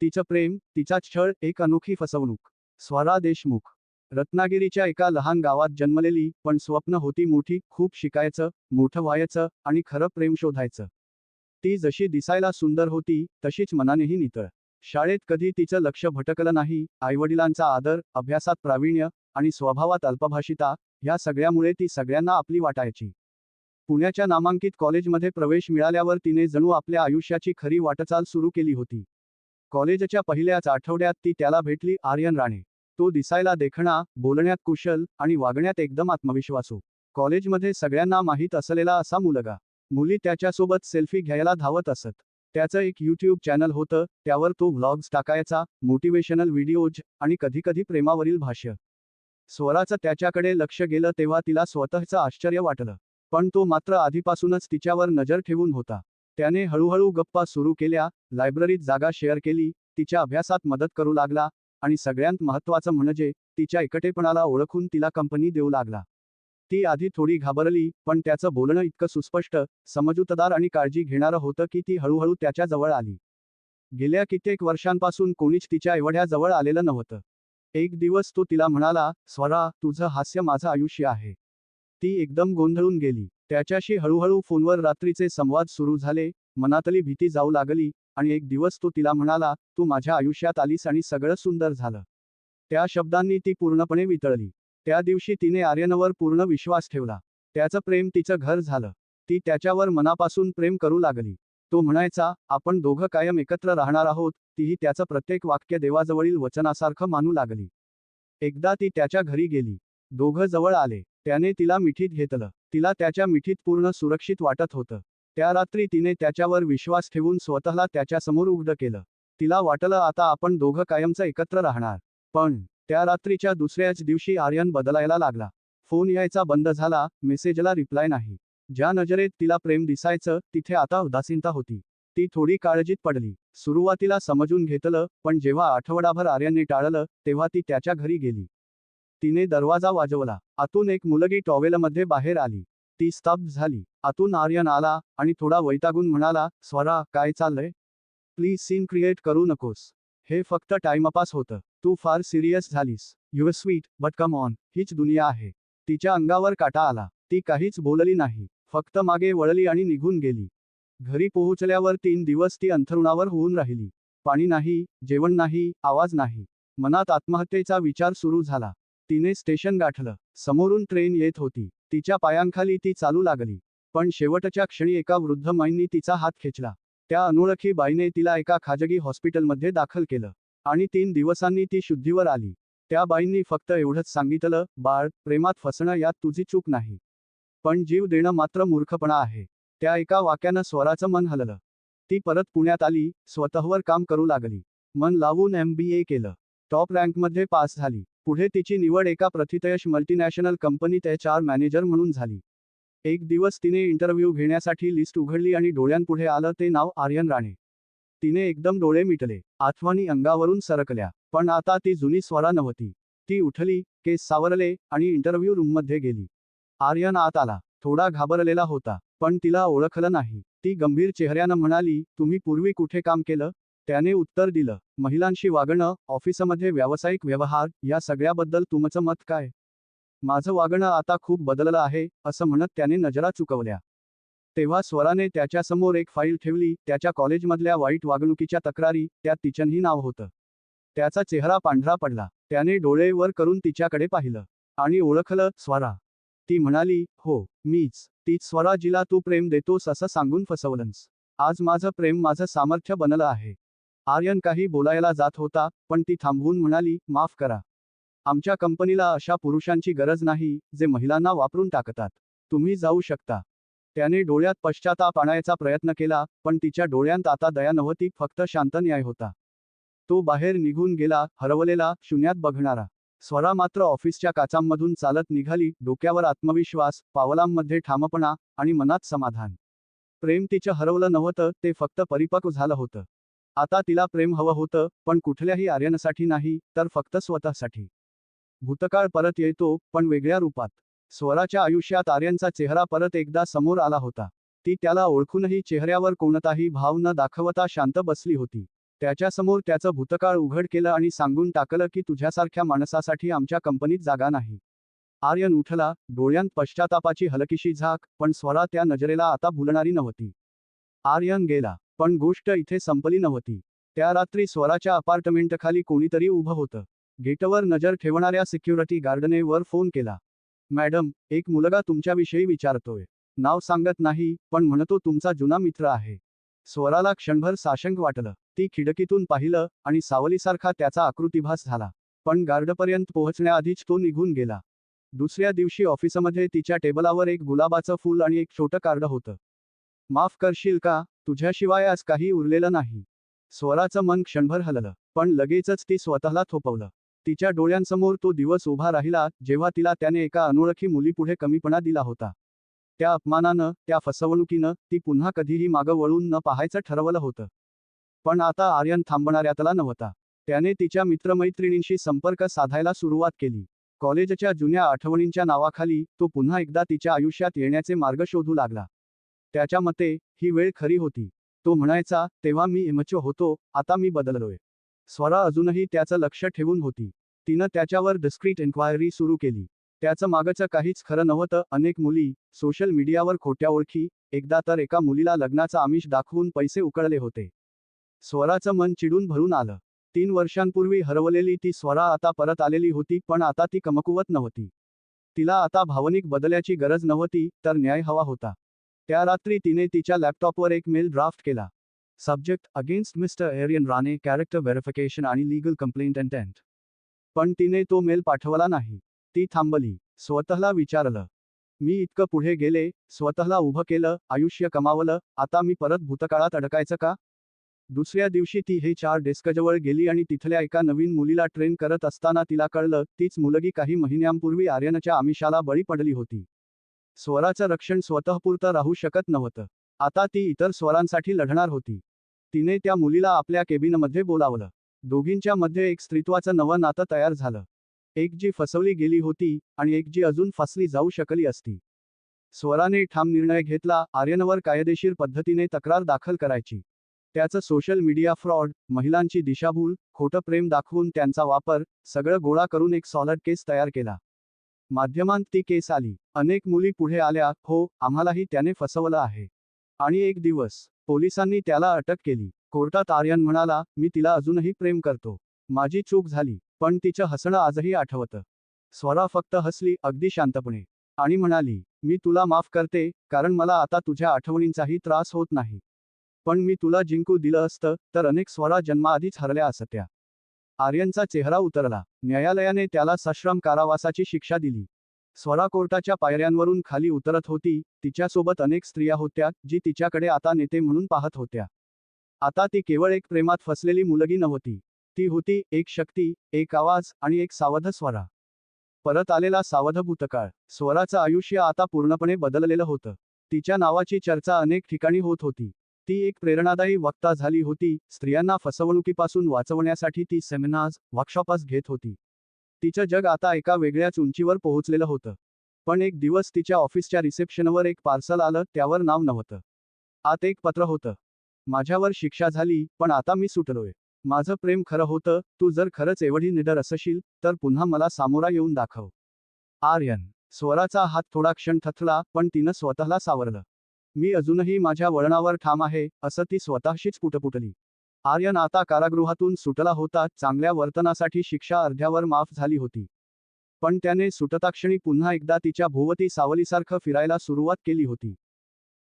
तिचं प्रेम तिचा छळ एक अनोखी फसवणूक. स्वरा देशमुख. रत्नागिरीच्या एका लहान गावात जन्मलेली पण स्वप्न होती मोठी खूप शिकायचं मोठं व्हायचं आणि खरं प्रेम शोधायचं. ती जशी दिसायला सुंदर होती तशीच मनानेही नितळ. शाळेत कधी तिचं लक्ष भटकलं नाही आईवडिलांचा आदर अभ्यासात प्रावीण्य आणि स्वभावात अल्पभाषिता ह्या सगळ्यामुळे ती सगळ्यांना आपली वाटायची. पुण्याच्या नामांकित कॉलेजमध्ये प्रवेश मिळाल्यावर तिने जणू आपल्या आयुष्याची खरी वाटचाल सुरू केली होती. कॉलेजच्या पहिल्याच आठवड्यात ती त्याला भेटली आर्यन राणे. तो दिसायला देखणा बोलण्यात कुशल आणि वागण्यात एकदम आत्मविश्वासू. कॉलेजमध्ये सगळ्यांना माहीत असलेला असा मुलगा. मुली त्याच्यासोबत सेल्फी घ्यायला धावत असत. त्याचं एक यूट्यूब चॅनल होतं त्यावर तो व्लॉग्स टाकायचा मोटिवेशनल व्हिडिओज आणि कधीकधी प्रेमावरील भाष्य. स्वराचं त्याच्याकडे लक्ष गेलं तेव्हा तिला स्वतःचं आश्चर्य वाटलं. पण तो मात्र आधीपासूनच तिच्यावर नजर ठेवून होता. त्याने हळूहळू गप्पा सुरू केल्या लायब्ररीत जागा शेअर केली तिच्या अभ्यासात मदत करू लागला आणि सगळ्यात महत्त्वाचं म्हणजे तिच्या एकटेपणाला ओळखून तिला कंपनी देऊ लागला. ती आधी थोडी घाबरली पण त्याचं बोलणं इतकं सुस्पष्ट समजूतदार आणि काळजी घेणारं होतं की ती हळूहळू त्याच्याजवळ आली. गेल्या कित्येक वर्षांपासून कोणीच तिच्या एवढ्या जवळ आलेलं नव्हतं. एक दिवस तो तिला म्हणाला स्वरा तुझं हास्य माझं आयुष्य आहे. ती एकदम गोंधळून गेली. त्याच्याशी हळूहळू फोनवर रात्रीचे संवाद सुरू झाले. मनातली भीती जाऊ लागली आणि एक दिवस तो तिला म्हणाला तू माझ्या आयुष्यात आलीस आणि सगळं सुंदर झालं. त्या शब्दांनी ती पूर्णपणे वितळली. त्या दिवशी तिने आर्यनवर पूर्ण विश्वास ठेवला. त्याचं प्रेम तिचं घर झालं. ती त्याच्यावर मनापासून प्रेम करू लागली. तो म्हणायचा आपण दोघं कायम एकत्र राहणार आहोत. तीही त्याचं प्रत्येक वाक्य देवाजवळील वचनासारखं मानू लागली. एकदा ती त्याच्या घरी गेली. दोघं जवळ आले. त्याने तिला मिठीत घेतलं. तिला त्याच्या मिठीत पूर्ण सुरक्षित वाटत होतं. त्या रात्री तिने त्याच्यावर विश्वास ठेवून स्वतःला त्याच्यासमोर उघड केलं. तिला वाटलं आता आपण दोघं कायमचं एकत्र राहणार. पण त्या रात्रीच्या दुसऱ्याच दिवशी आर्यन बदलायला लागला. फोन यायचा बंद झाला मेसेजला रिप्लाय नाही. ज्या नजरेत तिला प्रेम दिसायचं तिथे आता उदासीनता होती. ती थोडी काळजीत पडली. सुरुवातीला समजून घेतलं पण जेव्हा आठवडाभर आर्यनने टाळलं तेव्हा ती त्याच्या घरी गेली. तिने दरवाजा वाजवला. आतून एक मुलगी टॉवेलमध्ये बाहेर आली. ती स्तब्ध झाली. आतून आर्यन आला आणि थोडा वैतागून म्हणाला स्वरा काय चाललंय? प्लीज सीन क्रिएट करू नकोस. हे फक्त टाइमपास होतं. तू फार serious झालीस. You're sweet but come on. हीच दुनिया आहे. तिच्या अंगावर काटा आला. ती काहीच बोलली नाही. फक्त मागे वळली आणि निघून गेली. घरी पोहोचल्यावर तीन दिवस ती अंथरुणावर होऊन राहिली. पाणी नाही जेवण नाही आवाज नाही. मनात आत्महत्येचा विचार सुरू झाला. तिने स्टेशन गाठलं. समोरून ट्रेन येत होती. तिच्या पायांखाली ती चालू लागली. पण शेवटच्या क्षणी एका वृद्ध माईंनी तिचा हात खेचला. त्या अनोळखी बाईने तिला एका खाजगी हॉस्पिटलमध्ये दाखल केलं. आणि तीन दिवसांनी ती शुद्धीवर आली. त्या बाईंनी फक्त एवढंच सांगितलं बाळ प्रेमात फसणं यात तुझी चूक नाही. पण जीव देणं मात्र मूर्खपणा आहे. त्या एका वाक्यानं स्वराचं मन हललं. ती परत पुण्यात आली स्वतःवर काम करू लागली. मन लावून एम बी ए केलं. टॉप रँकमध्ये पास झाली. पुढे तिची निवड एका प्रथितयश मल्टीनॅशनल कंपनीत एच आर मॅनेजर म्हणून झाली. एक दिवस तिने इंटरव्ह्यू घेण्यासाठी लिस्ट उघडली आणि डोळ्यांपुढे आलं ते नाव आर्यन राणे. तिने एकदम डोळे मिटले आठवणी अंगावरून सरकल्या पण आता ती जुनी स्वरा नव्हती. ती उठली केस सावरले आणि इंटरव्ह्यू रूममध्ये गेली. आर्यन आत आला थोडा घाबरलेला होता पण तिला ओळखलं नाही. ती गंभीर चेहऱ्यानं म्हणाली तुम्ही पूर्वी कुठे काम केलं? त्याने उत्तर दिलं महिलांशी वागणं ऑफिसमध्ये व्यावसायिक व्यवहार या सगळ्याबद्दल तुमचं मत काय? माझं वागणं आता खूप बदललं आहे असं म्हणत त्याने नजरा चुकवल्या. तेव्हा स्वराने त्याच्यासमोर एक फाईल ठेवली त्याच्या कॉलेजमधल्या वाईट वागणुकीच्या तक्रारी त्यात तिचंही नाव होतं. त्याचा चेहरा पांढरा पडला. त्याने डोळे वर करून तिच्याकडे पाहिलं आणि ओळखलं स्वरा. ती म्हणाली हो मीच. तीच स्वरा जिला तू प्रेम देतोस असं सांगून फसवलंस. आज माझं प्रेम माझं सामर्थ्य बनलं आहे. आर्यन काही बोलायला जात होता पण ती थांबवून म्हणाली माफ करा. आमच्या कंपनीला अशा पुरुषांची गरज नाही जे महिलांना वापरून टाकतात. तुम्ही जाऊ शकता. त्याने डोळ्यात पश्चाताप आणायचा प्रयत्न केला पण तिच्या डोळ्यांत आता दया नव्हती फक्त शांत न्याय होता. तो बाहेर निघून गेला हरवलेला शून्यात बघणारा. स्वरा मात्र ऑफिसच्या काचांमधून चालत निघाली डोक्यावर आत्मविश्वास पावलांमध्ये ठामपणा आणि मनात समाधान. प्रेम तिचं हरवलं नव्हतं ते फक्त परिपक्व झालं होतं. आता तिला प्रेम हवं होतं पण कुठल्याही आर्यनसाठी नाही तर फक्त स्वतःसाठी. भूतकाळ परत येतो पण वेगळ्या रूपात. स्वराच्या आयुष्यात आर्यनचा चेहरा परत एकदा समोर आला होता. ती त्याला ओळखूनही चेहऱ्यावर कोणताही भाव न दाखवता शांत बसली होती. त्याच्यासमोर त्याचं भूतकाळ उघड केलं आणि सांगून टाकलं की तुझ्यासारख्या माणसासाठी आमच्या कंपनीत जागा नाही. आर्यन उठला डोळ्यांत पश्चातापाची हलकीशी झाक पण स्वरा त्या नजरेला आता भुलणारी नव्हती. आर्यन गेला. पण गोष्ट इथे संपली नव्हती. त्या रात्री स्वराच्या अपार्टमेंटखाली कोणीतरी उभं होतं. गेटवर नजर ठेवणाऱ्या सिक्युरिटी गार्डने वर फोन केला. मॅडम एक मुलगा तुमच्याविषयी विचारतोय. नाव सांगत नाही पण म्हणतो तुमचा जुना मित्र आहे. स्वराला क्षणभर साशंक वाटलं. ती खिडकीतून पाहिलं आणि सावलीसारखा त्याचा आकृतिभास झाला. पण गार्डपर्यंत पोहोचण्याआधीच तो निघून गेला. दुसऱ्या दिवशी ऑफिसमध्ये तिच्या टेबलावर एक गुलाबाचं फूल आणि एक छोटं कार्ड होतं. माफ करशील का? तुझ्याशिवाय आज काही उरलेलं नाही. स्वराचं मन क्षणभर हललं पण लगेचच ती स्वतःला थोपवलं. तिच्या डोळ्यांसमोर तो दिवस उभा राहिला जेव्हा तिला त्याने एका अनोळखी मुलीपुढे कमीपणा दिला होता. त्या अपमानानं त्या फसवणुकीनं ती पुन्हा कधीही मागं वळून न पाहायचं ठरवलं होतं. पण आता आर्यन थांबणाऱ्यातला नव्हता. त्याने तिच्या मित्रमैत्रिणींशी संपर्क साधायला सुरुवात केली. कॉलेजच्या जुन्या आठवणींच्या नावाखाली तो पुन्हा एकदा तिच्या आयुष्यात येण्याचे मार्ग शोधू लागला. त्याच्या मते ही वेळ खरी होती. तो म्हणायचा तेव्हा मी इमच्यो होतो आता मी बदललोय. स्वरा अजूनही त्याचं लक्ष ठेवून होती. तिनं त्याच्यावर डिस्क्रीट एन्क्वायरी सुरू केली. त्याचं मागचं काहीच खरं नव्हतं. अनेक मुली सोशल मीडियावर खोट्या ओळखी. एकदा तर एका मुलीला लग्नाचं आमिष दाखवून पैसे उकळले होते. स्वराचं मन चिडून भरून आलं. तीन वर्षांपूर्वी हरवलेली ती स्वरा आता परत आलेली होती पण आता ती कमकुवत नव्हती. तिला आता भावनिक बदल्याची गरज नव्हती तर न्याय हवा होता. त्या रात्री तिने तिच्या लॅपटॉपवर एक मेल ड्राफ्ट केला. Subject against mister Aryan Rane character verification आणि लीगल कंप्लेंट इंटेंट पण तिने तो मेल पाठवला नाही. ती थांबली. स्वतःला विचारलं. मी इतकं पुढे गेले. स्वतःला उभं केलं. आयुष्य कमावलं. आता मी परत भूतकाळात अडकायचं का? दुसऱ्या दिवशी ती हे चार डेस्कजवळ गेली आणि तिथल्या एका नवीन मुलीला ट्रेन करत असताना तिला कळलं तीच मुलगी काही महिन्यांपूर्वी आर्यनच्या आमिषाला बळी पडली होती. स्वराचं रक्षण स्वतःपुरतं राहू शकत नव्हतं. आता ती इतर स्वरांसाठी लढणार होती. तिने त्या मुलीला आपल्या केबिनमध्ये बोलावलं. दोघींच्या मध्ये एक स्त्रीत्वाचं नवं नातं तयार झालं. एक जी फसवली गेली होती आणि एक जी अजून फसली जाऊ शकली असती. स्वराने ठाम निर्णय घेतला आर्यनवर कायदेशीर पद्धतीने तक्रार दाखल करायची. त्याचं सोशल मीडिया फ्रॉड महिलांची दिशाभूल खोटं प्रेम दाखवून त्यांचा वापर सगळं गोळा करून एक सॉलड केस तयार केला. माध्यमांत ती केस आली. अनेक मुली पुढे आल्या हो आम्हालाही त्याने फसवलं आहे. आणि एक दिवस पोलिसांनी त्याला अटक केली. कोर्टात आर्यन म्हणाला मी तिला अजूनही प्रेम करतो. माझी चूक झाली पण तिचं हसणं आजही आठवतं. स्वरा फक्त हसली अगदी शांतपणे. आणि म्हणाली मी तुला माफ करते कारण मला आता तुझ्या आठवणींचाही त्रास होत नाही. पण मी तुला जिंकू दिलं असतं तर अनेक स्वरा जन्माआधीच हरल्या असत्या. आर्यनचा चेहरा उतरला. न्यायालयाने त्याला सश्रम कारावासाची शिक्षा दिली. स्वरा कोर्टाच्या पायऱ्यांवरून खाली उतरत होती. तिच्यासोबत अनेक स्त्रिया होत्या जी तिच्याकडे आता नेते म्हणून पाहत होत्या. आता ती केवळ एक प्रेमात फसलेली मुलगी नव्हती. ती होती एक शक्ती एक आवाज आणि एक सावध स्वरा. परत आलेला सावध भूतकाळ. स्वराचं आयुष्य आता पूर्णपणे बदललेलं होतं. तिच्या नावाची चर्चा अनेक ठिकाणी होत होती. ती एक प्रेरणादायी वक्ता झाली होती. स्त्रियांना फसवणुकीपासून वाचवण्यासाठी ती सेमिनार्स वर्कशॉपास घेत होती. तिचं जग आता एका वेगळ्याच उंचीवर पोहोचलेलं होतं. पण एक दिवस तिच्या ऑफिसच्या रिसेप्शनवर एक पार्सल आलं त्यावर नाव नव्हतं. आत एक पत्र होतं. माझ्यावर शिक्षा झाली पण आता मी सुटलोय. माझं प्रेम खरं होतं तू जर खरंच एवढी निडर असशील तर पुन्हा मला सामोरा येऊन दाखव. आर्यन. स्वराचा हात थोडा क्षण थथला पण तिनं स्वतःला सावरलं. मी अजूनही माझ्या वळणावर ठाम आहे असं ती स्वतःशीच पुटपुटली. आर्यन आता कारागृहातून सुटला होता चांगल्या वर्तनासाठी शिक्षा अर्ध्यावर माफ झाली होती. पण त्याने सुटताक्षणी पुन्हा एकदा तिच्या भोवती सावलीसारखं फिरायला सुरुवात केली होती.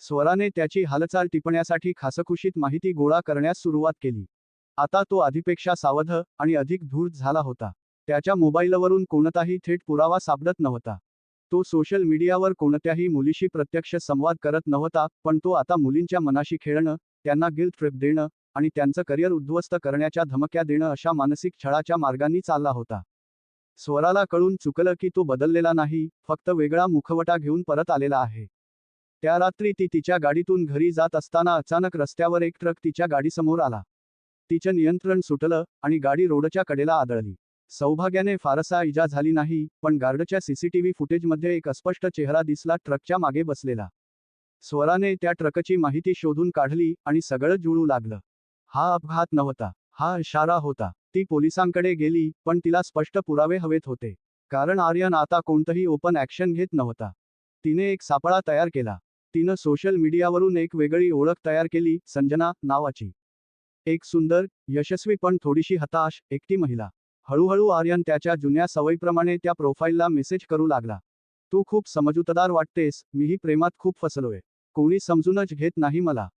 स्वराने त्याची हालचाल टिपण्यासाठी खासखुशीत माहिती गोळा करण्यास सुरुवात केली. आता तो आधीपेक्षा सावध आणि अधिक धूर्त झाला होता. त्याच्या मोबाईलवरून कोणताही थेट पुरावा सापडत नव्हता. तो सोशल मीडियावर कोणत्याही मुलीशी प्रत्यक्ष संवाद करत नव्हता पण तो आता मुलींच्या मनाशी खेळणं त्यांना गिल्ट ट्रिप देणं आणि त्यांचं करिअर उद्ध्वस्त करण्याच्या धमक्या देणं अशा मानसिक छळाच्या मार्गांनी चालला होता. स्वराला कळून चुकलं की तो बदललेला नाही फक्त वेगळा मुखवटा घेऊन परत आलेला आहे. त्या रात्री ती तिच्या गाडीतून घरी जात असताना अचानक रस्त्यावर एक ट्रक तिच्या गाडीसमोर आला. तिचं नियंत्रण सुटलं आणि गाडी रोडच्या कडेला आदळली. सौभाग्याने फारसा इजा झाली नाही पण गार्डच्या सीसीटीव्ही फुटेजमध्ये एक अस्पष्ट चेहरा दिसला ट्रकच्या मागे बसलेला. स्वराने त्या ट्रकची माहिती शोधून काढली आणि सगळं जुळू लागलं. हा अपघात नव्हता हा इशारा होता. ती पोलिसांकडे गेली पण तिला स्पष्ट पुरावे हवेत होते. कारण आर्यन आता कोणतंही ओपन ॲक्शन घेत नव्हता. तिने एक सापळा तयार केला. तिनं सोशल मीडियावरून एक वेगळी ओळख तयार केली संजना नावाची. एक सुंदर यशस्वी पण थोडीशी हताश एकटी महिला. हळूहळू आर्यन त्याच्या जुन्या सवयीप्रमाणे त्या प्रोफाईलला मेसेज करू लागला. तू खूप समजूतदार वाटतेस मीही प्रेमात खूप फसलोय. कोणी समजूनच घेत नाही मला.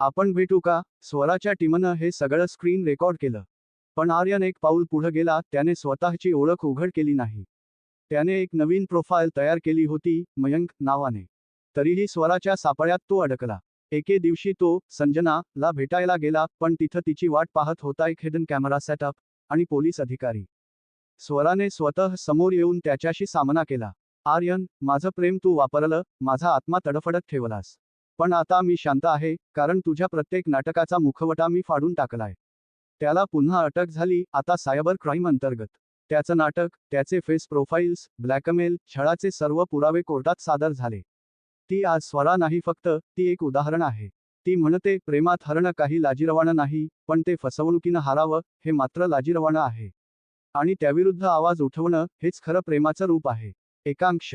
आपण भेटू का? स्वराच्या टीमनं हे सगळं स्क्रीन रेकॉर्ड केलं. पण आर्यन एक पाऊल पुढं गेला त्याने स्वतःची ओळख उघड केली नाही. त्याने एक नवीन प्रोफाईल तयार केली होती मयंक नावाने. तरीही स्वराच्या सापळ्यात तो अडकला. एके दिवशी तो संजना ला भेटायला गेला पण तिथं तिची वाट पाहत होता एक हिडन कॅमेरा सेटअप आणि पोलीस अधिकारी. स्वराने स्वतः समोर येऊन त्याच्याशी सामना केला. आर्यन माझं प्रेम तू वापरलं माझा आत्मा तडफडत ठेवलास. पण आता मी शांत आहे कारण तुझ्या प्रत्येक नाटकाचा मुखवटा मी फाडून टाकलाय. त्याला पुन्हा अटक झाली आता सायबर क्राईम अंतर्गत. त्याचं नाटक त्याचे फेस प्रोफाईल्स ब्लॅकमेल छळाचे सर्व पुरावे कोर्टात सादर झाले. ती आज स्वरा नाही फक्त ती एक उदाहरण आहे. ती म्हणते प्रेमात हरणं काही लाजिरवाणं नाही पण ते फसवणुकीनं हारावं हे मात्र लाजिरवाणं आहे. आणि त्याविरुद्ध आवाज उठवणं हेच खरं प्रेमाचं रूप आहे. एकांश